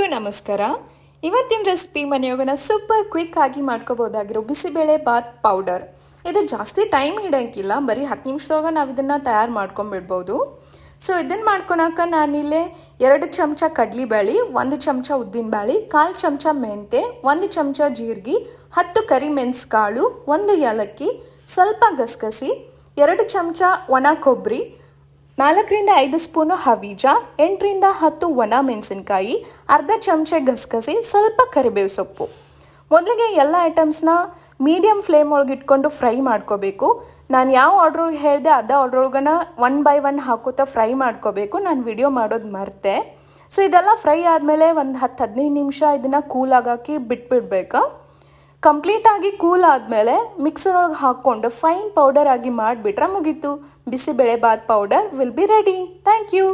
ಎಲ್ಲರಿಗೂ ನಮಸ್ಕಾರ. ಇವತ್ತಿನ ರೆಸಿಪಿ ಮನೆಯೋಗನ ಸೂಪರ್ ಕ್ವಿಕ್ ಆಗಿ ಮಾಡ್ಕೋಬೋದಾಗಿರೋ ಬಿಸಿಬೇಳೆ ಬಾತ್ ಪೌಡರ್ ಇದು ಜಾಸ್ತಿ ಟೈಮ್ ಇಡೋಂಗಿಲ್ಲ ಬರೀ ಹತ್ತು ನಿಮಿಷದಾಗ ನಾವು ಇದನ್ನು ತಯಾರು ಮಾಡ್ಕೊಂಬಿಡ್ಬೋದು. ಸೊ ಇದನ್ನು ಮಾಡ್ಕೊಳಕ್ಕೆ ನಾನಿಲ್ಲೇ ಎರಡು ಚಮಚ ಕಡ್ಲಿಬೇಳೆ ಒಂದು ಚಮಚ ಉದ್ದಿನಬೇಳೆ ಕಾಲು ಚಮಚ ಮೆಂತೆ ಒಂದು ಚಮಚ ಜೀರಿಗೆ, ಹತ್ತು ಕಾಳು ಒಂದು ಏಲಕ್ಕಿ, ಸ್ವಲ್ಪ ಗಸಗಸಿ, ಎರಡು ಚಮಚ ಒಣ ಕೊಬ್ಬರಿ ನಾಲ್ಕರಿಂದ ಐದು ಸ್ಪೂನು ಹವೀಜ, ಎಂಟರಿಂದ ಹತ್ತು ಒಣ ಮೆಣಸಿನ್ಕಾಯಿ, ಅರ್ಧ ಚಮಚ ಗಸಗಸಿ, ಸ್ವಲ್ಪ ಕರಿಬೇವು ಸೊಪ್ಪು. ಮೊದಲಿಗೆ ಎಲ್ಲ ಐಟಮ್ಸ್ನ ಮೀಡಿಯಮ್ ಫ್ಲೇಮ್ ಒಳಗೆ ಇಟ್ಕೊಂಡು ಫ್ರೈ ಮಾಡ್ಕೋಬೇಕು. ನಾನು ಯಾವ ಆರ್ಡ್ರ್ ಒಳಗೆ ಹೇಳಿದೆ ಅದ ಆರ್ಡ್ರ್ ಒಳಗನ ಒನ್ ಬೈ ಒನ್ ಹಾಕೋತಾ ಫ್ರೈ ಮಾಡ್ಕೋಬೇಕು. ನಾನು ವಿಡಿಯೋ ಮಾಡೋದು ಮರ್ತೆ. ಸೊ, ಇದೆಲ್ಲ ಫ್ರೈ ಆದಮೇಲೆ ಒಂದು ಹತ್ತು ಹದಿನೈದು ನಿಮಿಷ ಇದನ್ನು ಕೂಲ್ ಆಗಾಕಿ ಬಿಟ್ಬಿಡ್ಬೇಕು. ಕಂಪ್ಲೀಟಾಗಿ ಕೂಲ್ ಆದಮೇಲೆ ಮಿಕ್ಸರ್ ಒಳಗೆ ಹಾಕ್ಕೊಂಡು ಫೈನ್ ಪೌಡರ್ ಆಗಿ ಮಾಡಿಬಿಟ್ರೆ ಮುಗೀತು. Bisi bele bath powder will be ready thank you